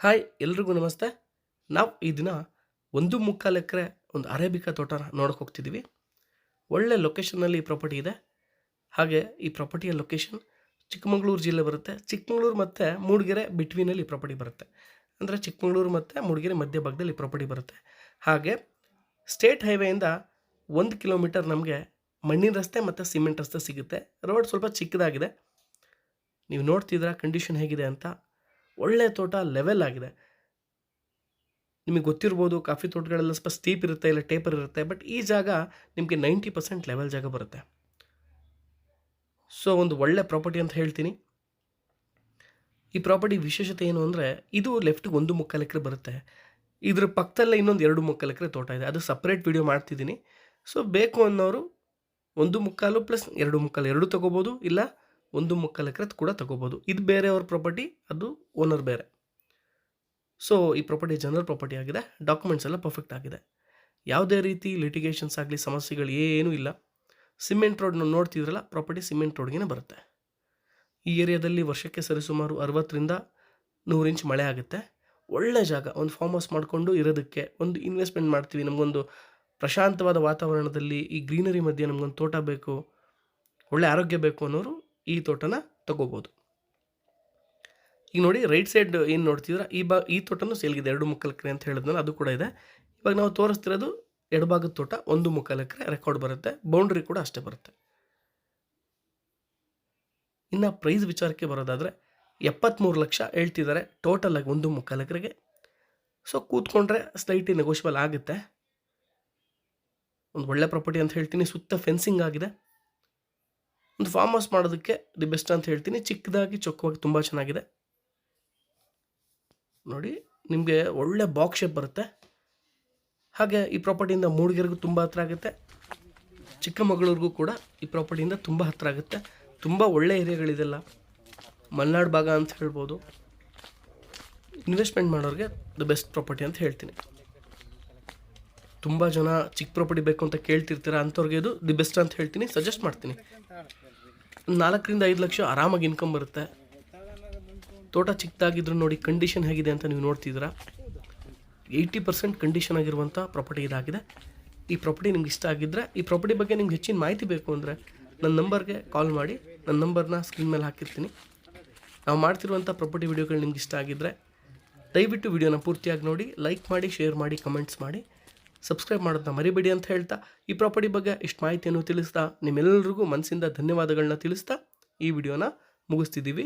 Hi, ಎಲ್ರಿಗೂ ನಮಸ್ತೆ. ನಾವು ಈ ದಿನ ಒಂದು ಮುಕ್ಕಾಲು ಎಕರೆ ಒಂದು ಅರೇಬಿಕಾ ತೋಟನ ನೋಡೋಕೆ ಹೋಗ್ತಿದ್ದೀವಿ ಒಳ್ಳೆ ಲೊಕೇಶನ್ನಲ್ಲಿ ಈ ಪ್ರಾಪರ್ಟಿ ಇದೆ. ಹಾಗೆ ಈ ಪ್ರಾಪರ್ಟಿಯ ಲೊಕೇಶನ್ ಚಿಕ್ಕಮಗಳೂರು ಜಿಲ್ಲೆ ಬರುತ್ತೆ. ಚಿಕ್ಕಮಗಳೂರು ಮತ್ತು ಮೂಡಿಗೆರೆ ಬಿಟ್ವೀನಲ್ಲಿ ಈ ಪ್ರಾಪರ್ಟಿ ಬರುತ್ತೆ. ಅಂದರೆ ಚಿಕ್ಕಮಗಳೂರು ಮತ್ತು ಮೂಡಿಗೆರೆ ಮಧ್ಯಭಾಗದಲ್ಲಿ ಈ ಪ್ರಾಪರ್ಟಿ ಬರುತ್ತೆ. ಹಾಗೆ ಸ್ಟೇಟ್ ಹೈವೇಯಿಂದ ಒಂದು ಕಿಲೋಮೀಟರ್ ನಮಗೆ ಮಣ್ಣಿನ ರಸ್ತೆ ಮತ್ತು ಸಿಮೆಂಟ್ ರಸ್ತೆ ಸಿಗುತ್ತೆ. ರೋಡ್ ಸ್ವಲ್ಪ ಚಿಕ್ಕದಾಗಿದೆ. ನೀವು ನೋಡ್ತಿದ್ದೀರಾ ಕಂಡೀಷನ್ ಹೇಗಿದೆ ಅಂತ. ಒಳ್ಳೆ ತೋಟ ಲೆವೆಲ್ ಆಗಿದೆ. ನಿಮಗೆ ಗೊತ್ತಿರ್ಬೋದು ಕಾಫಿ ತೋಟಗಳೆಲ್ಲ ಸ್ವಲ್ಪ ಸ್ಟೀಪ್ ಇರುತ್ತೆ ಇಲ್ಲ ಟೇಪರ್ ಇರುತ್ತೆ ಬಟ್ ಈ ಜಾಗ ನಿಮಗೆ ನೈಂಟಿ ಪರ್ಸೆಂಟ್ ಲೆವೆಲ್ ಜಾಗ ಬರುತ್ತೆ. ಸೊ ಒಂದು ಒಳ್ಳೆ ಪ್ರಾಪರ್ಟಿ ಅಂತ ಹೇಳ್ತೀನಿ. ಈ ಪ್ರಾಪರ್ಟಿ ವಿಶೇಷತೆ ಏನು ಅಂದರೆ, ಇದು ಲೆಫ್ಟಿಗೆ ಒಂದು ಮುಕ್ಕಾಲು ಎಕರೆ ಬರುತ್ತೆ. ಇದ್ರ ಪಕ್ಕದಲ್ಲೇ ಇನ್ನೊಂದು ಎರಡು ಮುಕ್ಕಾಲು ಎಕರೆ ತೋಟ ಇದೆ. ಅದು ಸಪ್ರೇಟ್ ವಿಡಿಯೋ ಮಾಡ್ತಿದ್ದೀನಿ. ಸೊ ಬೇಕು ಅನ್ನೋರು ಒಂದು ಮುಕ್ಕಾಲು ಪ್ಲಸ್ ಎರಡು ಮುಕ್ಕಾಲು, ಎರಡು ತೊಗೋಬೋದು, ಇಲ್ಲ ಒಂದು ಮುಕ್ಕಾಲು ಎಕರೆ ಕೂಡ ತಗೋಬೋದು. ಇದು ಬೇರೆಯವ್ರ ಪ್ರಾಪರ್ಟಿ ಅದು ಓನರ್ ಬೇರೆ. ಸೊ ಈ ಪ್ರಾಪರ್ಟಿ ಜನರಲ್ ಪ್ರಾಪರ್ಟಿ ಆಗಿದೆ. ಡಾಕ್ಯುಮೆಂಟ್ಸ್ ಎಲ್ಲ ಪರ್ಫೆಕ್ಟ್ ಆಗಿದೆ. ಯಾವುದೇ ರೀತಿ ಲಿಟಿಗೇಷನ್ಸ್ ಆಗಲಿ, ಸಮಸ್ಯೆಗಳು ಏನೂ ಇಲ್ಲ. ಸಿಮೆಂಟ್ ರೋಡ್ ನೋಡ್ತಿದ್ರಲ್ಲ ಪ್ರಾಪರ್ಟಿ ಸಿಮೆಂಟ್ ರೋಡ್ಗೇನೆ ಬರುತ್ತೆ. ಈ ಏರಿಯಾದಲ್ಲಿ ವರ್ಷಕ್ಕೆ ಸರಿಸುಮಾರು ಅರವತ್ತರಿಂದ ನೂರು ಇಂಚ್ ಮಳೆ ಆಗುತ್ತೆ. ಒಳ್ಳೆ ಜಾಗ, ಒಂದು ಫಾರ್ಮ್ ಹೌಸ್ ಮಾಡಿಕೊಂಡು ಇರೋದಕ್ಕೆ, ಒಂದು ಇನ್ವೆಸ್ಟ್ಮೆಂಟ್ ಮಾಡ್ತೀವಿ. ನಮಗೊಂದು ಪ್ರಶಾಂತವಾದ ವಾತಾವರಣದಲ್ಲಿ ಈ ಗ್ರೀನರಿ ಮಧ್ಯೆ ನಮಗೊಂದು ತೋಟ ಬೇಕು, ಒಳ್ಳೆ ಆರೋಗ್ಯ ಬೇಕು ಅನ್ನೋರು ಈ ತೋಟನ ತಗೋಬೋದು. ಈಗ ನೋಡಿ ರೈಟ್ ಸೈಡ್ ಏನು ನೋಡ್ತಿದ್ರೆ ಈ ಬಾ ಈ ತೋಟನೂ ಸೇಲ್ಗಿದೆ ಎರಡು ಮುಕ್ಕಾಲು ಅಂತ ಹೇಳಿದ್ನಲ್ಲ, ಅದು ಕೂಡ ಇದೆ. ಇವಾಗ ನಾವು ತೋರಿಸ್ತಿರೋದು ಎಡಭಾಗದ ತೋಟ, ಒಂದು ಮುಕ್ಕಾಲು ಎಕರೆ ರೆಕಾರ್ಡ್ ಬರುತ್ತೆ. ಬೌಂಡ್ರಿ ಕೂಡ ಅಷ್ಟೇ ಬರುತ್ತೆ. ಇನ್ನು ಪ್ರೈಸ್ ವಿಚಾರಕ್ಕೆ ಬರೋದಾದರೆ ಎಪ್ಪತ್ತ್ಮೂರು ಲಕ್ಷ ಹೇಳ್ತಿದ್ದಾರೆ ಟೋಟಲಾಗಿ ಒಂದು ಮುಕ್ಕಾಲು ಎಕರೆಗೆ. ಸೊ ಕೂತ್ಕೊಂಡ್ರೆ ಸ್ಲೈಟಿ ನೆಗೋಷಿಯಬಲ್ ಆಗುತ್ತೆ. ಒಂದು ಒಳ್ಳೆ ಪ್ರಾಪರ್ಟಿ ಅಂತ ಹೇಳ್ತೀನಿ. ಸುತ್ತ ಫೆನ್ಸಿಂಗ್ ಆಗಿದೆ. ಒಂದು ಫಾರ್ಮ್ ಹೌಸ್ ಮಾಡೋದಕ್ಕೆ ದಿ ಬೆಸ್ಟ್ ಅಂತ ಹೇಳ್ತೀನಿ. ಚಿಕ್ಕದಾಗಿ ಚೊಕ್ಕವಾಗಿ ತುಂಬ ಚೆನ್ನಾಗಿದೆ. ನೋಡಿ, ನಿಮಗೆ ಒಳ್ಳೆ ಬಾಕ್ಸ್ ಶೇಪ್ ಬರುತ್ತೆ. ಹಾಗೆ ಈ ಪ್ರಾಪರ್ಟಿಯಿಂದ ಮೂಡಿಗೆರೆಗೂ ತುಂಬ ಹತ್ರ ಆಗುತ್ತೆ. ಚಿಕ್ಕಮಗಳೂರಿಗೂ ಕೂಡ ಈ ಪ್ರಾಪರ್ಟಿಯಿಂದ ತುಂಬ ಹತ್ರ ಆಗುತ್ತೆ. ತುಂಬ ಒಳ್ಳೆ ಏರಿಯಾಗಳಿದೆಲ್ಲ. ಮಲೆನಾಡು ಭಾಗ ಅಂತ ಹೇಳ್ಬೋದು. ಇನ್ವೆಸ್ಟ್ಮೆಂಟ್ ಮಾಡೋರಿಗೆ ದ ಬೆಸ್ಟ್ ಪ್ರಾಪರ್ಟಿ ಅಂತ ಹೇಳ್ತೀನಿ. ತುಂಬ ಜನ ಚಿಕ್ಕ ಪ್ರಾಪರ್ಟಿ ಬೇಕು ಅಂತ ಕೇಳ್ತಿರ್ತೀರ ಅಂಥವ್ರಿಗೆ ಇದು ದಿ ಬೆಸ್ಟ್ ಅಂತ ಹೇಳ್ತೀನಿ. ಸಜೆಸ್ಟ್ ಮಾಡ್ತೀನಿ. ನಾಲ್ಕರಿಂದ ಐದು ಲಕ್ಷ ಆರಾಮಾಗಿ ಇನ್ಕಮ್ ಬರುತ್ತೆ. ತೋಟ ಚಿಕ್ಕದಾಗಿದ್ರು ನೋಡಿ ಕಂಡೀಷನ್ ಹೇಗಿದೆ ಅಂತ ನೀವು ನೋಡ್ತಿದ್ದೀರಾ? ಏಯ್ಟಿ ಪರ್ಸೆಂಟ್ ಕಂಡೀಷನ್ ಆಗಿರುವಂಥ ಪ್ರಾಪರ್ಟಿ ಇದಾಗಿದೆ. ಈ ಪ್ರಾಪರ್ಟಿ ನಿಮ್ಗೆ ಇಷ್ಟ ಆಗಿದ್ದರೆ ಈ ಪ್ರಾಪರ್ಟಿ ಬಗ್ಗೆ ನಿಮ್ಗೆ ಹೆಚ್ಚಿನ ಮಾಹಿತಿ ಬೇಕು ಅಂದರೆ ನನ್ನ ನಂಬರ್ಗೆ ಕಾಲ್ ಮಾಡಿ. ನನ್ನ ನಂಬರ್ನ ಸ್ಕ್ರೀನ್ ಮೇಲೆ ಹಾಕಿರ್ತೀನಿ. ನಾವು ಮಾಡ್ತಿರುವಂಥ ಪ್ರಾಪರ್ಟಿ ವಿಡಿಯೋಗಳು ನಿಮ್ಗೆ ಇಷ್ಟ ಆಗಿದ್ದರೆ ದಯವಿಟ್ಟು ವಿಡಿಯೋನ ಪೂರ್ತಿಯಾಗಿ ನೋಡಿ ಲೈಕ್ ಮಾಡಿ ಶೇರ್ ಮಾಡಿ ಕಮೆಂಟ್ಸ್ ಮಾಡಿ. ಸಬ್ಸ್ಕ್ರೈಬ್ ಮಾಡೋದನ್ನ ಮರಿಬೇಡಿ ಅಂತ ಹೇಳ್ತಾ ಈ ಪ್ರಾಪರ್ಟಿ ಬಗ್ಗೆ ಇಷ್ಟು ಮಾಹಿತಿಯನ್ನು ತಿಳಿಸ್ತಾ ನಿಮ್ಮೆಲ್ಲರಿಗೂ ಮನಸ್ಸಿಂದ ಧನ್ಯವಾದಗಳನ್ನ ತಿಳಿಸ್ತಾ ಈ ವಿಡಿಯೋನ ಮುಗಿಸ್ತಿದ್ದೀವಿ.